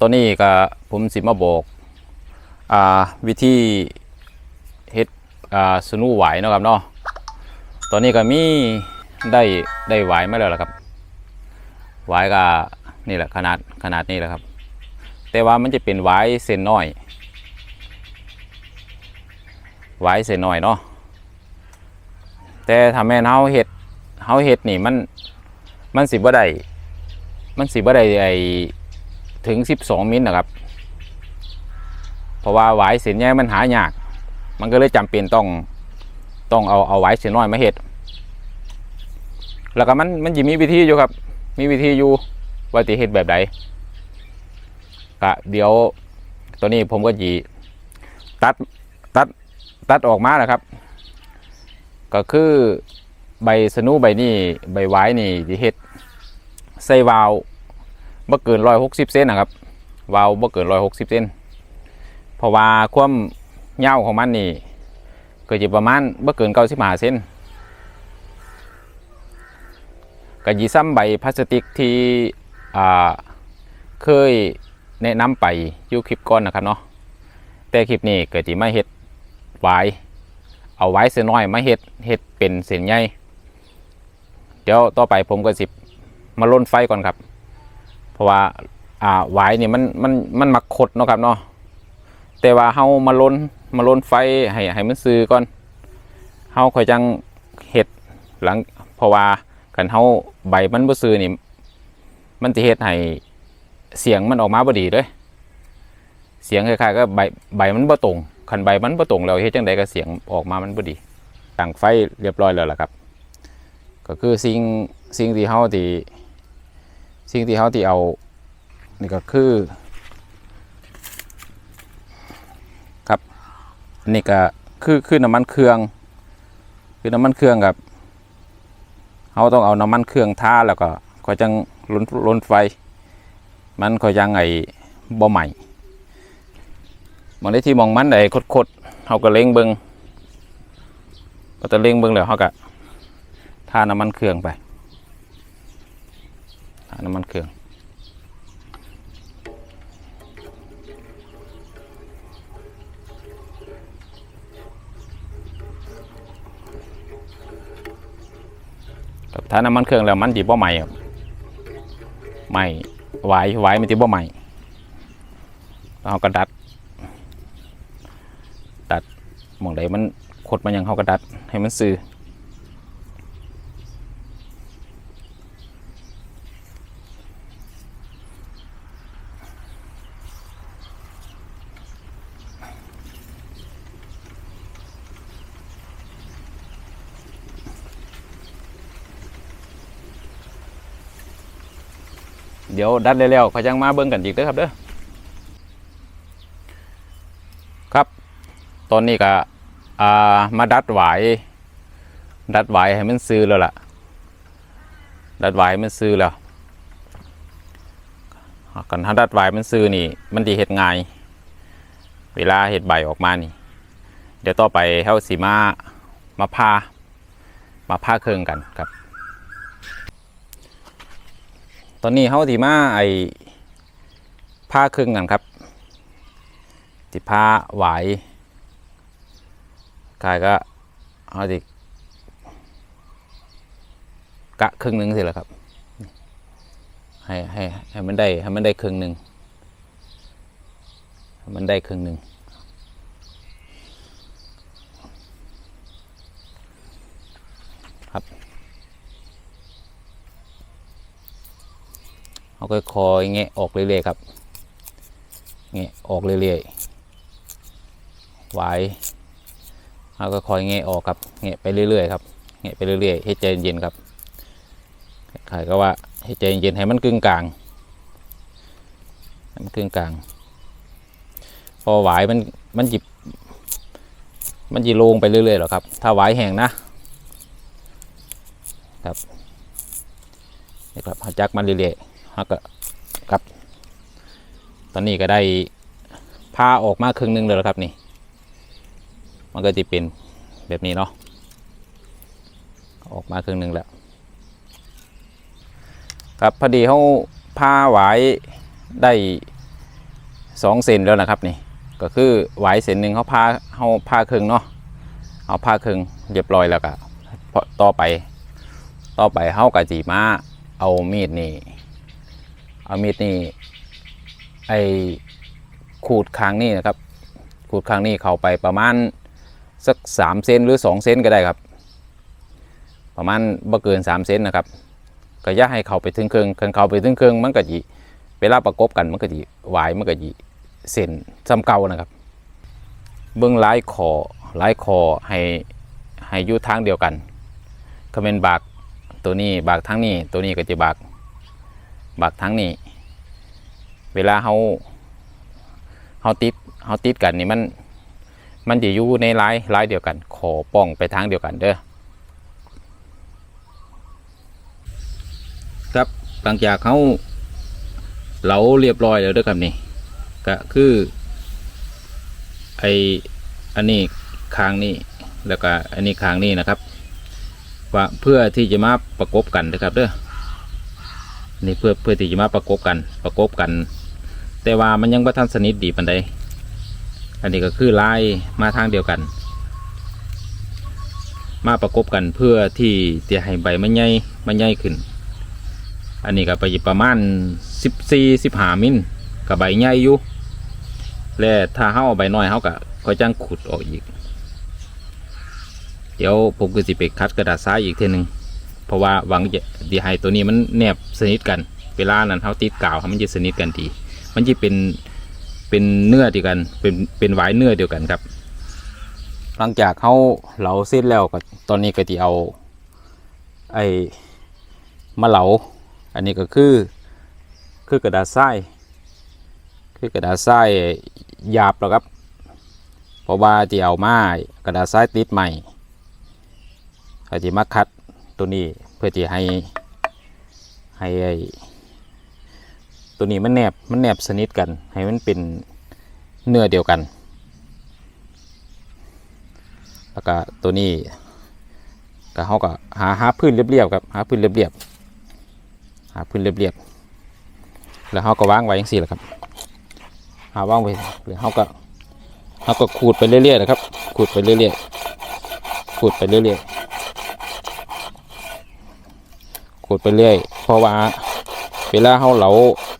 ตัวนี้ก็ผมสิมาบอกอ่าวิธีเฮ็ดอ่าสนูหวเนาะครับเนาะตอนนี้ก็มีได้ได้ไหวายมาแล้วล่ะครับไหวก็นี่แหละขนาดขนาดนี้แหละครับ แต่ว่ามันจะเป็นไหวเส้นน้อยไหวเส้นน้อยเนาะแต่ถ้าแม่นเฮาเฮ็ดเฮาเฮ็ดนี่มันมันสิบ่ได้มันสิบ่ได้ไอ ถึง 12 มิลนะครับ เพราะว่าหวายเส้นใหญ่มันหายาก มันก็เลยจำเป็นต้องต้องเอาเอาหวายเส้นน้อยมาเห็ดแล้วก็มันมันจะมีวิธีอยู่ครับ มีวิธีอยู่ว่าจะเห็ดแบบใดก็เดี๋ยวตัวนี้ผมก็จีตัดตัดตัดออกมานะครับ ก็คือใบสนูใบนี้ใบหวายนี่จะเห็ดใส่วาว บ่เกินร้อยหกสิบเซนนะครับวาวบ่เกินร้อยหกสิบเซนเพราะว่าความยาวของมันนี่ก็จะประมาณบ่เกินเก้าสิบห้าเซนก็ยีซ้ำใบพลาสติกที่เคยแนะนำไปยูคลิปก่อนนะครับเนาะแต่คลิปนี้เกิดที่มาเฮ็ดไว้เอาไว้เส้นน้อยมาเฮ็ดเฮ็ดเป็นเส้นใหญ่เดี๋ยวต่อไปผมก็สิมาล่นไฟก่อนครับ เพราะว่าอ่าหวายนี่ยมันมันมันมักขดเนาะครับเนาะแต่ว่าเฮามาล้นมาล้นไฟให้ให้มันซื้อก่อนเฮาค่อยจังเฮ็ดหลังเพราะว่าคันเฮาใบมันบ่ซื้อนี่มันสิเฮ็ดให้เสียงมันออกมาบ่ดีเด้เสียงคล้ายๆก็ใบใบมันบ่ตรงคันใบมันบ่ตรงแล้วเฮ็ดจังไดก็เสียงออกมามันบ่ดีตั้งไฟเรียบร้อยแล้วล่ะครับ ก็คือสิ่งสิ่งที่เฮาที่ สิ่งที่เขาที่เอา นี่ก็คือ ครับนี่ก็คือคือน้ำมันเครื่อง คือน้ำมันเครื่องกับเขาต้องเอาน้ำมันเครื่องท่าแล้วก็ก็จังล้นล้นไฟ มันก็ยังไงบ่ใหม่บางทีที่มองมันไอ้คดๆเขาก็เล็งเบิงก็จะเล็งเบิงแล้วเขาก็ท่าน้ำมันเครื่องไป น้ำมันเครื่องถ้าน้ำมันเครื่องแล้วมันจีบ่ใหม่ครับใหม่ไหวไหวมันจีบ่ใหม่เราก็ดัดดัดมองใดมันขดมันยังเขาก็ดัดให้มันซื้อ ยวดัดเร็วๆเขาจังมาเบิ่งกันอีกเด้อครับเด้อครับ ตอนนี้ก็อ่ามาดัดไหวดัดไหวให้มันซื้อแล้วล่ะ ดัดไหวมันซื้อแล้วกันถ้าดัดไหวมันซื้อนี่ มันดีเห็ดง่าย เวลาเห็ดใบออกมานี่ เดี๋ยวต่อไปเฮาสีมามาพามาพาเครื่องกันครับ ตอนนี้เขาที่มาไอผ้าครึ่งกันครับที่ผ้าไหวายกายก็เขาที่กะครึ่งหนึ่งสิละครับ ให้ให้ให้มันได้ให้มันได้ครึ่งหนึ่งให้มันได้ครึ่งหนึ่ง เขาก็คอยแงะออกเรื่อยๆครับแงะออกเรื่อยๆไหวเขาก็คอยแงะออกครับแงะไปเรื่อยๆครับแงะไปเรื่อยๆให้ใจเย็นๆครับขายก็ว่าให้ใจเย็นให้มันกึ่งกลางให้มันกึ่งกลาง พอไหวมันมันหยิบ มันจีลงไปเรื่อยๆหรอครับ ถ้าไหวแห้งนะครับนี่ครับเขาจักมันเรื่อยๆ ฮักก็ครับ ตอนนี้ก็ได้ผ้าออกมาครึ่งหนึงเลยแล้วครับนี่ มันก็จะเป็นแบบนี้เนาะออกมาครึ่งหนึงแล้ว ครับพอดีเขาผ้าไหวายได้สองเซนแล้วนะครับนี่ก็คือหวายเซนหนึ่งเขาพาเขาพาครึ่งเนาะเอาพาครึ่งเรียบร้อยแล้วก็พอต่อไป ต่อไปเขากะจีมาเอามีดนี่ เอามีดนี่ไอขูดคางนี่นะครับ ขูดคางนี่เข้าไปประมาณสักสามเซนหรือสองเซนก็ได้ครับ ประมาณบ่เกินสามเซนนะครับ ก็ย่าให้เข้าไปถึงเครื่องเครื่องเข้าไปถึงเครื่องมันก็จีเวลาประกบกันมันก็จีหวายมันก็จีเส้นซ้ำเก่านะครับ เบื้องลายคอลายคอให้ให้ยู่ทางเดียวกันก็เป็นบากตัวนี้บากทั้งนี้ตัวนี้ก็จะบาก บากทั้งนี้ เวลาเขาเขาติดเขาติดกันนี่มันมันจะอยู่ในลายลายเดียวกันคอป้องไปทางเดียวกันเด้อครับหลังจากเขาเหลาเรียบร้อยแล้วเด้วยครับนี่ก็คือไออันนี้คางนี่แล้วก็อันนี้คางนี่นะครับว่าเพื่อที่จะมาประกบกันนะครับเด้อ นี่เพื่อเพื่อที่จะมาประกบกันประกบกัน แต่ว่ามันยังไม่ทันสนิทดีปันใดอันนี้ก็คือลายมาทางเดียวกัน มาประกบกันเพื่อที่จะให้ใบมันใหญ่มันใหญ่ขึ้น อันนี้ก็ไปประมาณ 14 15มิลกับใบใหญ่อยู่และถ้าเฮาเอาใบน้อยเฮาก็ค่อยจ้างขุดออกอีก เดี๋ยวผมก็สิไปคัดกระดาษทรายอีกเทีนึง เพราะว่าหวังจะดีให้ตัวนี้มันแนบสนิทกัน เวลานั้นเฮาติดกาวมันจะสนิทกันดีมันจะเป็นเป็นเนื้อเดียวกันเป็นเป็นหวายเนื้อเดียวกันครับ หลังจากเขาเหลาเสร็จแล้วก็ตอนนี้ก็จะเอาไอ้มะเหลา อันนี้ก็คือคือกระดาษทรายคือกระดาษทรายหยาบแล้วครับ เพราะว่าจะเอามากระดาษทรายติดใหม่ก็จะมาคัด ตัวนี้เพื่อที่ให้ให้ไอ้ตัวนี้มันแนบมันแนบสนิทกัน ให้มันเป็นเนื้อเดียวกัน แล้วก็ตัวนี้ก็เขาก็หาหาพื้นเรียบๆครับหาพื้นเรียบๆหาพื้นเรียบๆแล้วเขาก็วางไว้อย่างสี่แหละครับ หาวางไว้หรือเขาก็เขาก็ขูดไปเรื่อยๆนะครับขูดไปเรื่อยๆขูดไปเรื่อยๆ ขดไปเรื่อย เพราะว่าเวลาเขาเหลา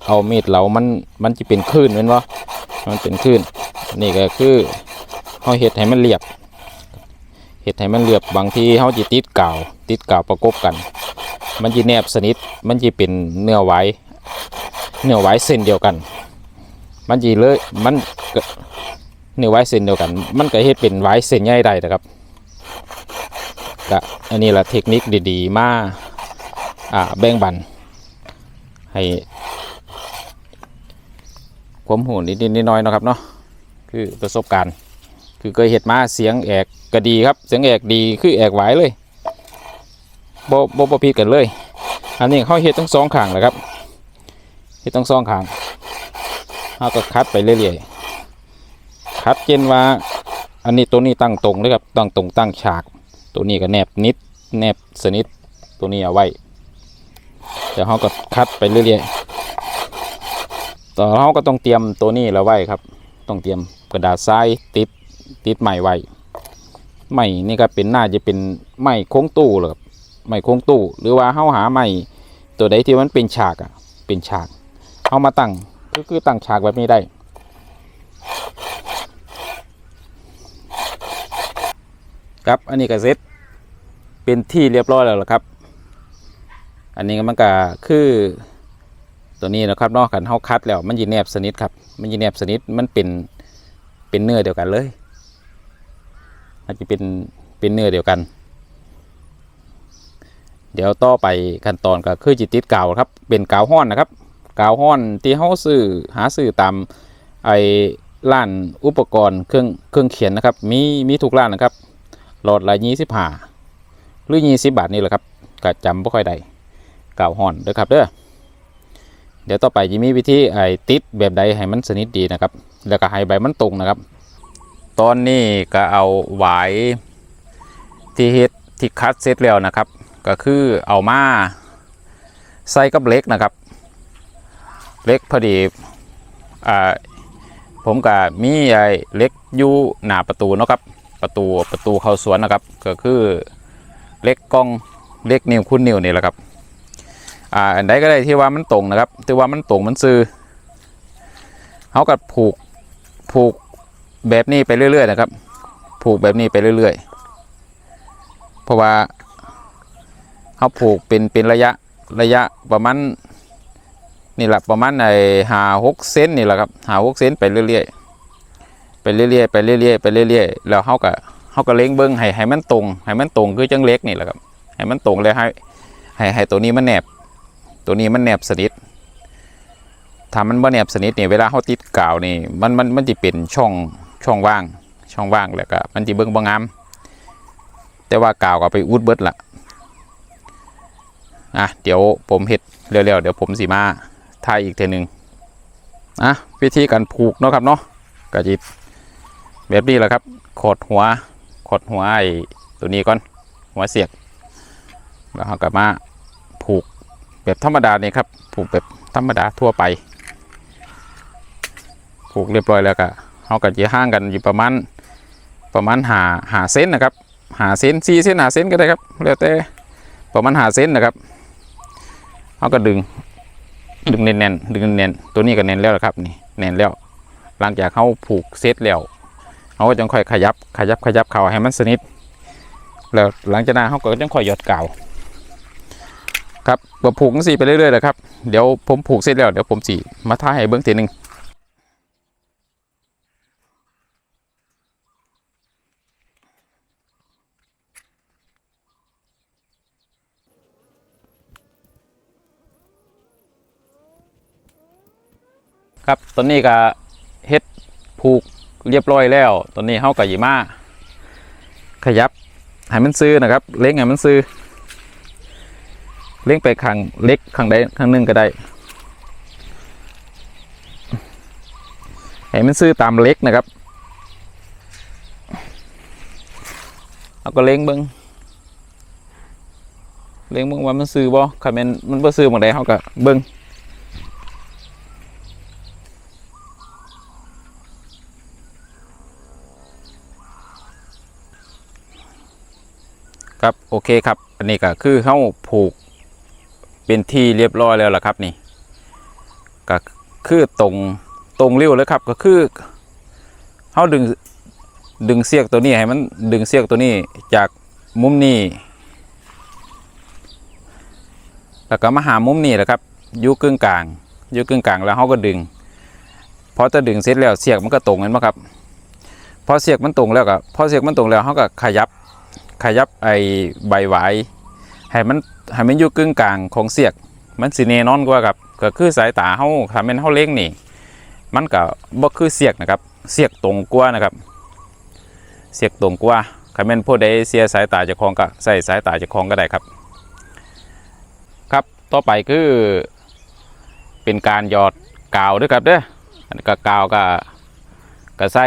เอามีดเหลามันมันจะเป็นคลื่นเป็นวะมันเป็นคลื่นนี่ก็คือเขาเห็ดให้มันเรียบเห็ดให้มันเรียบบางทีเขาจะติดกาวติดกาวประกบกัน มันจะแนบสนิทมันจะเป็นเนื้อไว้เนื้อไว้เส้นเดียวกัน มันจะเลยมันเนื้อไว้เส้นเดียวกัน มันก็เฮ็ดเป็นไว้เส้นใหญ่ได้นะครับก็อันนี้แหละเทคนิคดีๆ มา อ่าแบ่งบันให้ความหูนิดๆน้อยนะครับเนาะคือประสบการณ์ คือเคยเห็ดมาเสียงแอกก็ดีครับ เสียงแอกดีคือแอกไหวเลยบ่บ่บ่ผิดกันเลย อันนี้เขาเฮ็ดทั้งสองขางแหละครับเฮ็ดทั้งสองขางเขาก็คัดไปเรื่อยๆคัดเจนว่า อันนี้ตัวนี้ตั้งตรงเลยครับตั้งตรงตั้งฉาก ตัวนี้ก็แนบนิดแนบสนิทตัวนี้เอาไว้ ดี๋ยวเขาก็คัดไปเรื่อยๆต่อเขาก็ต้องเตรียมตัวนี้แล้วไว้ครับ ต้องเตรียมกระดาษทรายติดติดใหม่ไว้ใหม่นี่ก็เป็นน่าจะเป็นไม้โค้งตู้หรือครับไม้โค้งตู้ หรือว่าเฮาหาไม้ตัวใดที่มันเป็นฉากอะ เป็นฉากเอามาตั้งก็คือตั้งฉากแบบนี้ได้ ครับอันนี้ก็เสร็จเป็นที่เรียบร้อยแล้วละครับ อันนี้มันก็คือ ตัวนี้นะครับนอกกันเฮาคัดแล้วมันยีแนบสนิทครับ มันยีแนบสนิทมันเป็นเป็นเนื้อเดียวกันเลยมันจะเป็นเป็นเนื้อเดียวกัน เดี๋ยวต่อไปขั้นตอนก็คือจิติดกาวครับ เป็นกาวห้อนนะครับกาวห้อนที่เขาซื้อหาซื้อตามไอ้ร้านอุปกรณ์เครื่องเครื่องเขียนนะครับ มีมีทุกร้านนะครับ หลอดละยี่สิบห้าหรือยี่สิบบาทนี่แหละครับก็จำไม่ค่อยได้ กาวห้อนเด้อครับเด้อเดี๋ยวต่อไปจะมีวิธีไอ้ติดแบบใดให้มันสนิทดีนะครับ แล้วก็ให้ใบมันตรงนะครับ ตอนนี้ก็เอาหวายที่เฮ็ดที่คัดเสร็จแล้วนะครับ ก็คือเอามาใส่กับเล็กนะครับ เล็กพอดีอ่าผมก็มีไอ้เล็กอยู่หน้าประตูนะครับ ประตูประตูเข้าสวนนะครับ ก็คือเล็กกล้องเล็กนิ้วคุณนิ้วนี่แหละครับ อ่าอันใดก็ได้ที่ว่ามันตรงนะครับที่ว่ามันตรงมันซื้อเขาก็ผูกผูกแบบนี้ไปเรื่อย ๆ นะครับ ผูกแบบนี้ไปเรื่อย ๆ เพราะว่าเขาผูกเป็นเป็นระยะระยะประมาณนี่แหละประมาณไอ้หาหกเซนนี่แหละครับหาหกเซนไปเรื่อยๆไปเรื่อยๆไปเรื่อยๆไปเรื่อยๆแล้วเขาก็เขาก็เล็งเบิ้งให้ให้มันตรงให้มันตรงคือจังเล็กนี่แหละครับให้มันตรงเลยให้ให้ให้ตัวนี้มันแนบ ตัวนี้มันแนบสนิทถ้ามันบ่แนบสนิทนี่เวลาเขาติดกาวนี่มันมันมันจะเป็นช่องช่องว่าง ช่องว่างแล้วก็มันจะเบิ้งบ่งามแต่ว่ากาวก็ไปอุดเบิดละอะเดี๋ยวผมเห็ดเร็วๆเดี๋ยวผมสีมาถ่ายอีกเทอหนึงอะวิธีการผูกเนาะครับเนาะก็จิแบบนี้แหละครับขดหัวขดหัวไอ้ตัวนี้ก่อนหัวเสียกแล้วเราก็มาผูก แบบธรรมดาเนี่ยครับผูกแบบธรรมดาทั่วไปผูกเรียบร้อยแล้วก็เขาก็จะห่างกันอยู่ประมาณประมาณหาหาเซนนะครับหาเซนสี่เซนหาเซนก็ได้ครับแล้วแต่ประมาณหาเซนนะครับเขาก็ดึงดึงแน่นๆดึงแน่นตัวนี้ก็แน่นแล้วครับนี่แน่นแล้วหลังจากเขาผูกเซตแล้วเขาก็จะค่อยขยับขยับขยับเข่าให้มันสนิทแล้วหลังจากนั้นเขาก็จะค่อยหยอดกา ครับก็ผูกสีไปเรื่อยๆเลยครับเดี๋ยวผมผูกเสร็จแล้วเดี๋ยวผมสีมาท่าให้เบิ้องทีหนึ่งครับตอนนี้ก็เฮ็ดผูกเรียบร้อยแล้ว ตอนนี้เฮากับยีมาขยับให้มันซื้อนะครับ เล้งให้มันซื้อ เลี้ยงไปข้างเล็กข้างใดข้างหนึ่งก็ได้ให้มันซื้อตามเล็กนะครับเอาก็เลี้ยงเบิ้งเลี้ยงเบิ้งว่ามันซื้อบ่คันแม่นมันบ่ซื้อหมองใดเฮาก็เบิ้งครับโอเคครับอันนี้ก็คือเฮาผูก เป็นที่เรียบร้อยแล้วล่ะครับนี่ก็คือตรงตรงเลี้ยวเลยครับก็คือเขาดึงดึงเสียกตัวนี้ให้มันดึงเสียกตัวนี้จากมุมนี้แล้วก็มาหามุมนี้แหละครับยู่กึ่งกลางยู่กึ่งกลางแล้วเขาก็ดึงพอจะดึงเสร็จแล้วเสียกมันก็ตรงกันไหมครับพอเสียกมันตรงแล้วก็พอเสียกมันตรงแล้วเขาก็ขยับขยับไอ้ใบหวายให้มัน ให้มันอยู่กึ่งกลางของเสียก มันสิแน่นอนกว่าครับก็คือสายตาเฮาถ้าม่นเฮาเล็งนี่ มันก็บ่คือเสียกนะครับ เสียกตรงกว่านะครับ เสียกตรงกว่าถ้าแม่นผู้ใดเสียสายตาจ้าของก็ใส่สายตาจ้าของก็ได้ครับ ครับต่อไปคือเป็นการหยอดกาวด้วยครับเด้ออันนี้ก็กาวก็ก็ใส่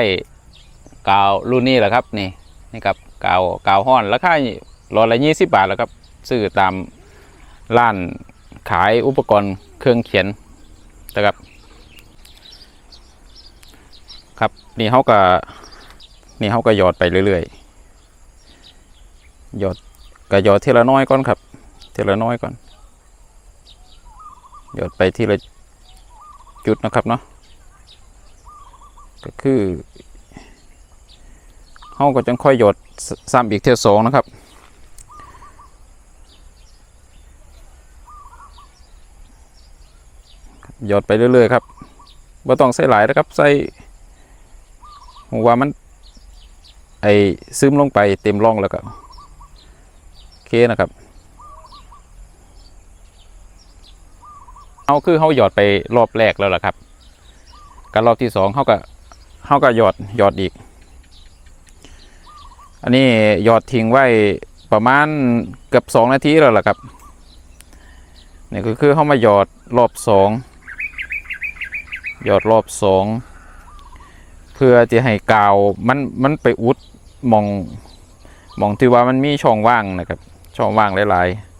กาวรุ่นนี้แหละครับนี่นี่ครับกาวกาวห้อนราคาหลอดละ20บาทแล้วครับ ซื้อตามร้านขายอุปกรณ์เครื่องเขียนนะครับ ครับนี่เขาก็นี่เขาก็หยอดไปเรื่อยๆหยอดก็หยอดทีละน้อยก่อนครับทีละน้อยก่อนหยอดไปทีละจุดนะครับเนาะก็คือเขาก็จะค่อยหยดซ้ำอีกเท่าสองนะครับ หยอดไปเรื่อยๆครับบ่ต้องใส่หลายนะครับใส่ผมว่ามัน ไอซึมลงไปเต็มร่องแล้วก็โอเคนะครับเอาคือเขาหยอดไปรอบแรกแล้วล่ะครับการรอบที่สองเขาก็เขาก็หยอดหยอดอีก อันนี้หยอดทิ้งไว้ประมาณเกือบสองนาทีแล้วล่ะครับนี่ก็คือเขามาหยอดรอบสอง ยอดรอบสองเพื่อจะให้กาวมันมันไปอุดมองมองที่ว่ามันมีช่องว่างนะครับ ช่องว่างหลายๆ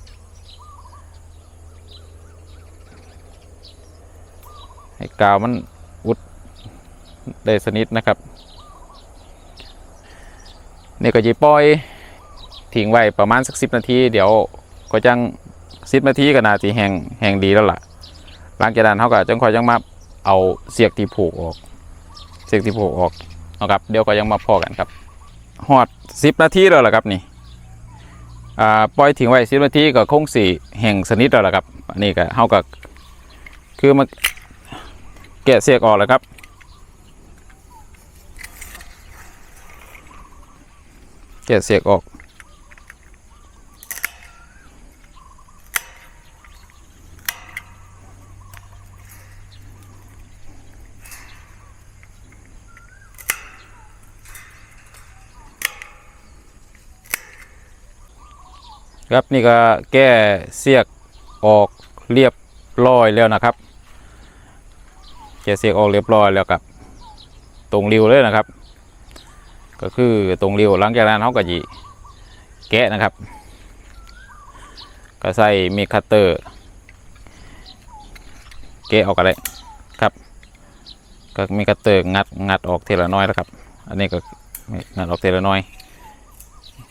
ให้กาวมันอุดได้สนิทนะครับนี่ก็จะปล่อยทิ้งไว้ประมาณสักสินาที เดี๋ยวก็จังสิบนาทีก็น่าจะแห้งแห้งดีแล้วล่ะ หลังจากนั้นเขาก็จังคอยจังมา เอาเสียกที่ผูกออก เสียกที่ผูกออกนะครับ เดี๋ยวก็ยังมาพอกันครับหอดสิบนาทีแล้วล่ะครับนี่ปล่อยทิ้งไว้สิบนาทีก็คงสีแห้งสนิทแล้วล่ะครับอันนี้ก็เขาก็คือมาแกะเสียกออกแล้วครับแกะเสียกออก ครับนี่ก็แก้เสียกออกเรียบร้อยแล้วนะครับ แก้เสียกออกเรียบร้อยแล้วครับ ตรงริวเลยนะครับ ก็คือตรงริวหลังจากนั้นเขาก็จีแกะนะครับ ก็ใส่มีคัตเตอร์แกะออกกันเลยครับก็มีคัตเตอร์งัดงัดออกทีละน้อยแล้วครับ อันนี้ก็งัดออกทีละน้อย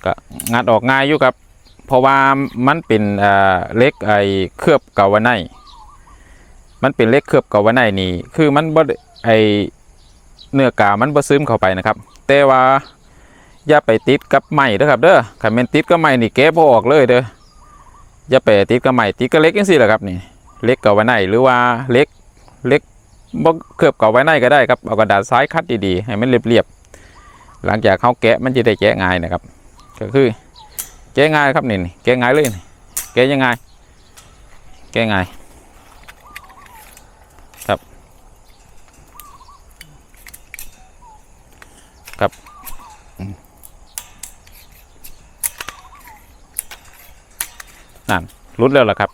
ก็งัดออกง่ายอยู่ครับ เพราะว่ามันเป็นเล็กไอเคลือบเกาวไนมันเป็นเล็กเคลือบเกาวไนนี่ คือมันบ่ได้ไอเนื้อกามันบ่ซึมเข้าไปนะครับ แต่ว่าอย่าไปติดกับไม้เด้อครับเด้อคันแม่นติดกับไม้นี่แกะบ่ออกเลยเด้ออย่าไปติดกับไม้ติดกับเล็กจังซี่แหละครับนี่ เล็กเกาวไนหรือว่าเล็กเล็กบ่เคลือบเกาวไนก็ได้ครับเอากระดาษทรายคัดดีๆให้มันเรียบๆหลังจากเขาแกะมันจะได้แกะง่ายนะครับ ก็คือ แก้ง่ายครับนี่แก้ง่ายเลยนี่แก้ยังไงแก้ง่ายครับ ครับนั่นรุดแล้วล่ะครับ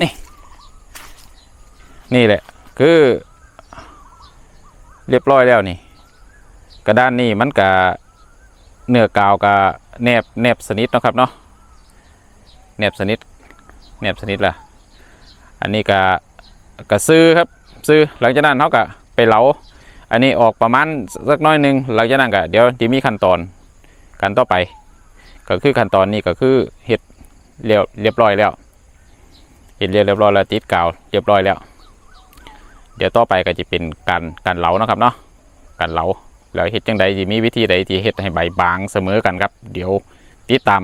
นี่นี่แหละคือ เรียบร้อยแล้วนี่ กระด้านนี่มันกะ เนื้อกาวกับแนบแนบสนิทนะครับเนาะแนบสนิทแนบสนิทล่ะอันนี้ก็ก็ซื้อครับซื้อหลังจากนั้นเขาก็ไปเหลาอันนี้ออกประมาณสักน้อยหนึ่งหลังจากนั้นก็เดี๋ยวจะมีขั้นตอนกันต่อไป ก็คือขั้นตอนนี้ก็คือเห็ดเรียบเรียบร้อยแล้วเห็ดเรียบเรียบร้อยแล้วติดกาวเรียบร้อยแล้ว เดี๋ยวต่อไปก็จะเป็นการการเหลานะครับเนาะการเหลา แล้วเฮ็ดจังใดสิมีวิธีใดที่เฮ็ดให้ใบบางเสมอกันครับ เดี๋ยวติดตาม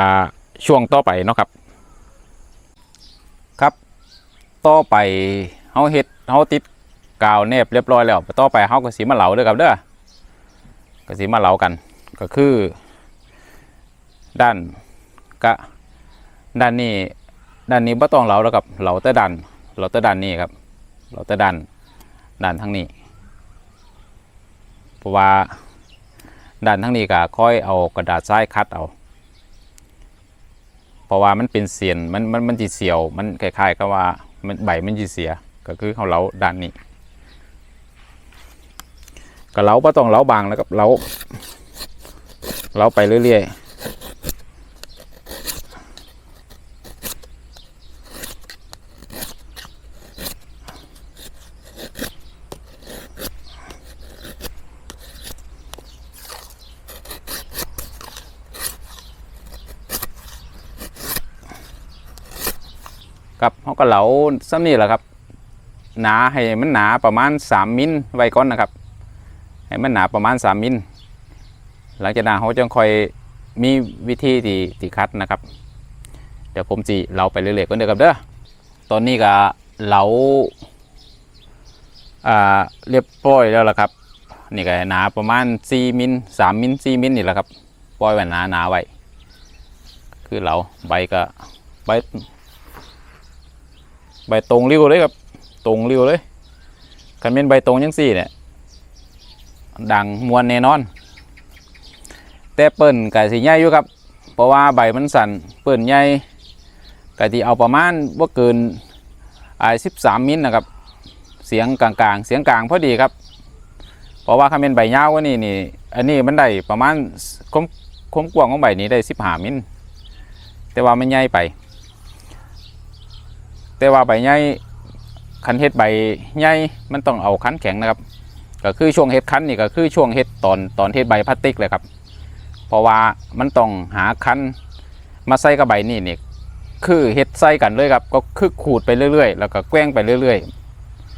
าช่วงต่อไปเนาะครับ ครับต่อไปเฮาเฮ็ดเฮาติดกาวแนบเรียบร้อยแล้วต่อไปเฮาก็สิมาเหลาด้อครับเด้อก็สิมาเหลากัน ก็คือ ด้านกะด้านนี้ด้านนี้บ่ต้องเหลาแล้วครับเหลาแต่ด้านเหลาแต่ด้านนี้ครับเหลาแต่ด้านด้านทางนี้ ราะว่าด้านทั้งนี้ก็ค่อยเอากระดาษทรายคัดเอา เพราะว่ามันเป็นเสียนมันมันมันจีเสียว มันคล้ายๆกับว่ามันใบมันจีเสีย ก็คือเขาเล้าด้านนี้ก็เล้าก็ต้องเล้าบางแล้วก็เล้าเล้าไปเรื่อยๆ ครับเขาก็เหลาซ้ำนี่แหละครับ หนาให้มันหนาประมาณ 3 มิลไว้ก่อนนะครับ ให้มันหนาประมาณ 3 มิลหลังจากนั้นเขาจะค่อยมีวิธีที่ที่คัดนะครับ เดี๋ยวผมจีเราไปเรื่อยๆกันเด้อครับเด้อตอนนี้ก็เหลาอ่าเรียบร้อยแล้วล่ะครับนี่ก็หนาประมาณ 4 มิล3มิล4มิลนี่แหละครับปล่อยไว้หนาหนาไว้คือเหลาใบก็ใบ ใบตรงริ้วเลยครับ ตรงริ้วเลยคันเป็นใบตรงยังสี่เนี่ยดังมวนแน่นอน แต่เปิ้นกะสิใหญ่อยู่ครับ เพราะว่าใบมันสั่นเปิ้นใหญ่กะที่เอาประมาณว่าเกินอ่าสิบสามมิลนะครับ เสียงกลางๆ เสียงกลางพอดีครับ เพราะว่าคันเป็นใบยาวกว่านี่นี่อันนี้มันได้ประมาณคมคมกว้างของใบนี้ได้สิบห้ามิลแต่ว่ามันใหญ่ไป แต่ว่าใบใหญ่คันเฮ็ดใบใหญ่มันต้องเอาคันแข็งนะครับ ก็คือช่วงเฮ็ดคันนี่ก็คือช่วงเฮ็ดตอนตอนเฮ็ดใบพลาสติกเลยครับ เพราะว่ามันต้องหาคันมาใส่กับใบนี่นี่คือเฮ็ดใส่กันเลยครับ ก็คือขูดไปเรื่อยๆ แล้วก็แกว้งไปเรื่อย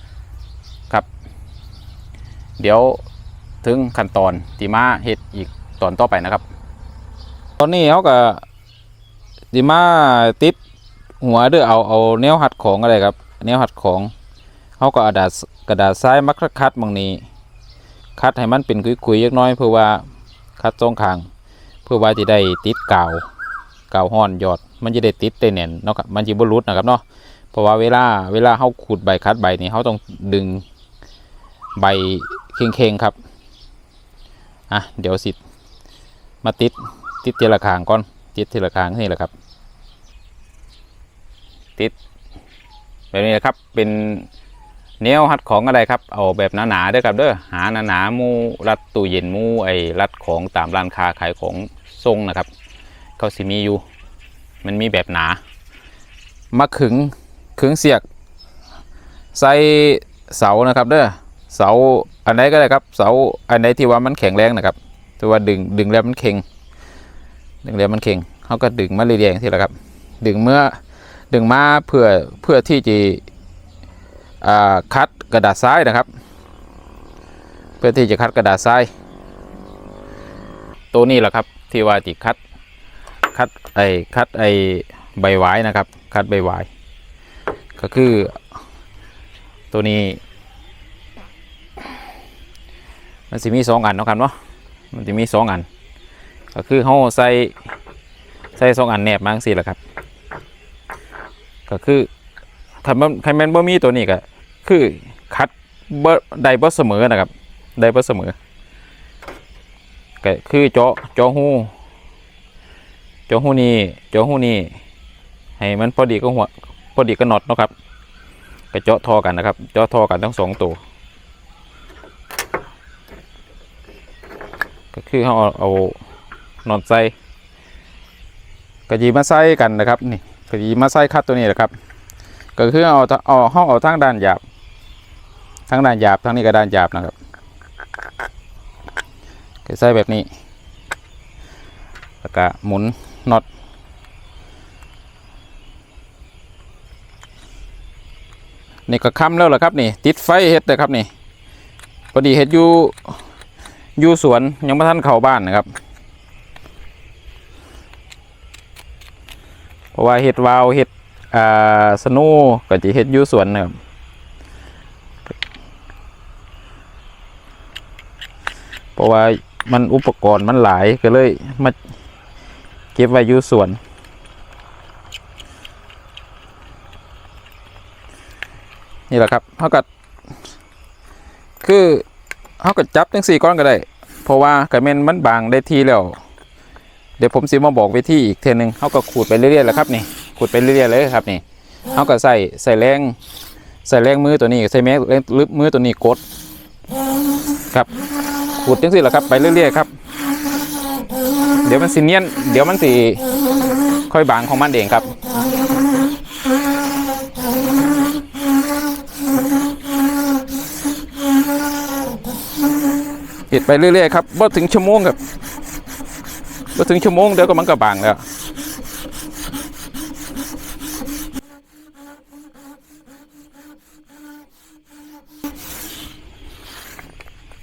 ๆ ครับ เดี๋ยวถึงขั้นตอนที่มาเฮ็ดอีกตอนต่อไปนะครับ ตอนนี้เขาก็สิมาติด หัวเด้อเอาเอาแนวหัดของอะไรครับ แนวหัดของเขาก็เอาดาษกระดาษทรายมาคัดบางนี้ คัดให้มันเป็นคุยๆยักน้อยเพื่อว่าคัดสองขางเพื่อว่าจะได้ติดกาวกาวห้อนหยอด มันจะได้ติดได้แน่นเนาะครับมันจะบรุดนะครับเนาะเพราะว่าเวลาเวลาเขาขูดใบคัดใบนี่เขาต้องดึงใบเข่งๆครับอะเดี๋ยวสิมาติดติดทีละขางก่อนติดทีละขางนี่แหละครับ ติด แบบนี้นะครับเป็นแนวหัดของอะไรครับ เอาแบบหนาๆด้อครับเด้อหาหนาๆหมูรัดตู้เย็นมูไอ้รัดของตามร้านค้าขายของทรงนะครับเขาสิมีอยู่ มันมีแบบหนามาขึงขึงเสียก ใส่เสานะครับเด้อเสาอันไหนก็ได้ครับ เสาอันไหนที่ว่ามันแข็งแรงนะครับต่ว่าดึงดึงแล้วมันเข่งดึงแล้วมันเข่งเขาก็ดึงมาเรื่อยๆที่ละครับ ดึงเมื่อ ดึงมาเพื่อเพื่อที่จะคัดกระดาษทรายนะครับ เพื่อที่จะคัดกระดาษทรายตัวนี้แหละครับที่ว่าติคัดคัดไอคัดไอใบหวายนะครับ คัดใบหวายก็คือตัวนี้ มันสิมีสองอันเนาะครับเนาะมันจะมีสองอัน ก็คือเขาใส่ใส่สองอันแนบมาสิแหละครับ ก็คือคันมันคันแมนบ่มีตัวนี้ก็คือคัดบ่ได้บ่เสมอนะครับได้บ่เสมอก็คือเจาะเจาะหูเจาะหูนี่เจาะหูนี่ให้มันพอดีก็หัวพอดีก็น็อตเนาะครับก็เจาะทอกันนะครับ เจาะทอกันทั้งสองตัวก็คือเขาเอาเอาน็อตใส่ก็ยีมาใส่กันนะครับนี่ ก็ยีมาใส่คัดตัวนี้แหละครับ ก็คือเอาเอาห้องเอาทั้งด้านหยาบทั้งด้านหยาบทั้งนี้ก็ด้านหยาบนะครับก็ใส่แบบนี้แล้วก็หมุนน็อตนี่ก็ค้ำแล้วเหรอครับนี่ติดไฟเฮ็ดเลยครับนี่พอดีเฮ็ดอยู่อยู่สวนยังไม่ทันเข้าบ้านนะครับ เพ ราะว่าเฮ็ดวาวเฮ็ดอ่าสนูก็จะเฮ็ดยู่สวนนะครับเพราะว่ามันอุปกรณ์มันหลายก็เลยมาเก็บไว้ยู่สวนนี่แหละครับเขาก็คือเขาก็จับทั้งสี่ก้อนก็ได้ เพราะว่ากระเมนมันบางได้ทีแล้ว เดี๋ยวผมสิมาบอกวิธีอีกเทนึงเขาก็ขูดไปเรื่อยๆแล้วครับนี่ขุดไปเรื่อยๆเลยครับนี่เขาก็ใส่ใส่แรงใส่แรงมือตัวนี้ใส่แม่แรงลึกมือตัวนี้กดครับขุดจังสิแหละครับไปเรื่อยๆครับ เดี๋ยวมันสิเนียนเดี๋ยวมันสิค่อยบางของมันเองครับเห็ดไปเรื่อยๆครับบ่ถึงชั่วโมงครับ บ่ถึงชั่วโมงเดียวก็มันก็บางแล้ว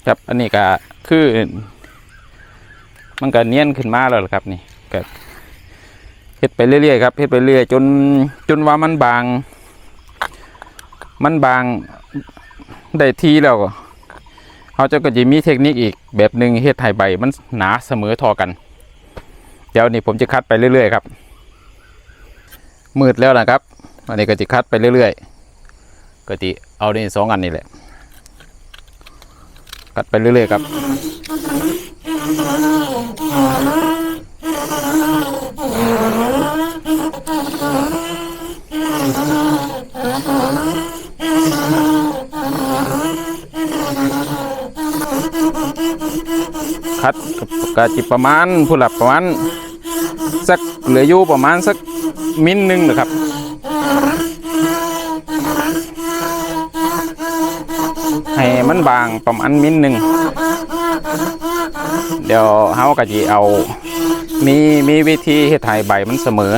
ครับอันนี้ก็คือ มันก็เนียนขึ้นมาแล้วครับ นี่ก็เฮ็ดไปเรื่อยๆครับเฮ็ดไปเรื่อยจนจนว่ามันบาง มันบางได้ทีแล้วเขาจะก็จะมีเทคนิคอีกแบบหนึ่งเฮ็ดให้ใบมันหนาเสมอทอกัน ดี๋ยวนี้ผมจะคัดไปเรื่อยๆครับ มืดแล้วนะครับ อันนี้ก็จะคัดไปเรื่อยๆก็จะเอาในสองอันนี้แหละกัดไปเรื่อยๆครับ คัดกะจิประมาณผู้หลับประมาณ สักเหลืออยู่ประมาณสักมิลหนึ่งนะครับ ให้มันบางประมาณมิลหนึ่งเดี๋ยวเฮาก็สิเอา มีมีวิธีเฮ็ดให้ใบมันเสมอ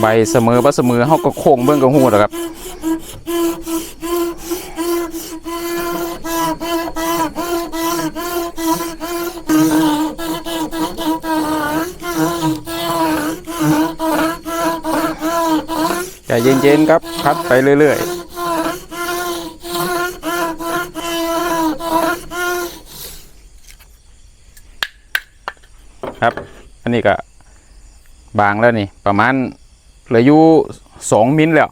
ใบเสมอบ่เสมอเฮาก็โค้งเบิ่งก็ฮู้แล้วครับ ย็นๆครับคัดไปเรื่อยๆครับ อันนี้ก็บางแล้วนี่ ประมาณเหลืออยู่สองมิลแล้ว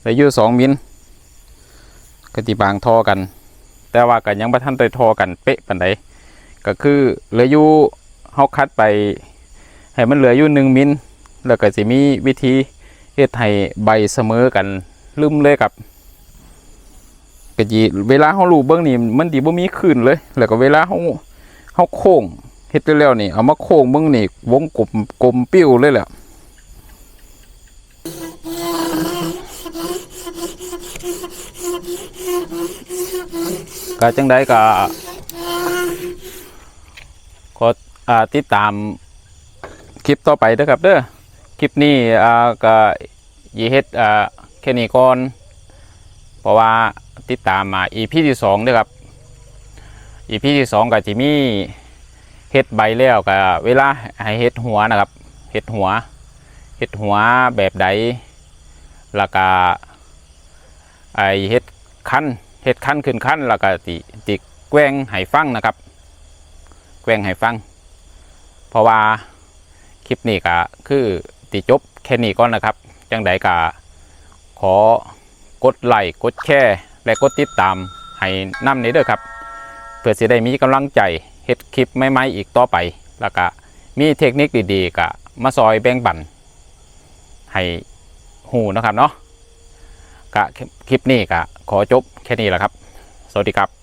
เหลืออยู่สองมิลก็ที่บางทอกัน แต่ว่าก็ยังบ่ทันได้ทอกันเป๊ะปานใดก็คือเหลืออยู่เฮาคัดไป ให้มันเหลืออยู่หนึ่งมิลแล้วก็สิมีวิธี เฮ็ดให้ใบเสมอกันลืมเลยครับก็จีเวลาเฮาลูบเบิ่งนี่มันดีบ่มีคลื่นเลย แล้วก็เวลาเฮาเฮาโค้งเฮ็ดแล้วๆนี่เอามาโค้งเบิ่งนี่วงกลมกลมปิ้วเลยแหละก็จังไดก็ขออ่าติดตามคลิปต่อไปเด้อครับเด้อ คลิปนี้อ่าก็ยีเฮ็ดอ่าแค่นี้ก่อนเพราะว่าติดตามมา EP ที่สองด้อครับ EP ที่สองก็จะมีเฮ็ดใบแล้วก็เวลาให้เฮ็ดหัวนะครับเฮ็ดหัวเฮ็ดหัวแบบใดแล้วก็ไอเฮ็ดคันเฮ็ดคันขึ้นคันแล้วก็ติติแกว้งให้ฟังนะครับ แกว้งให้ฟัง เพราะว่าคลิปนี้ก็คือ ติจบแค่นี้ก่อนนะครับ จังใดก็ขอกดไลค์กดแชร์และกดติดตามให้น้ำนี้เด้อครับ เพื่อสิได้มีกำลังใจเฮ็ดคลิปใหม่ๆอีกต่อไป แล้วก็มีเทคนิคดีๆก็มาซอยแบ่งปันให้หูนะครับเนาะก็คลิปนี้ก็ขอจบแค่นี้แหละครับ สวัสดีครับ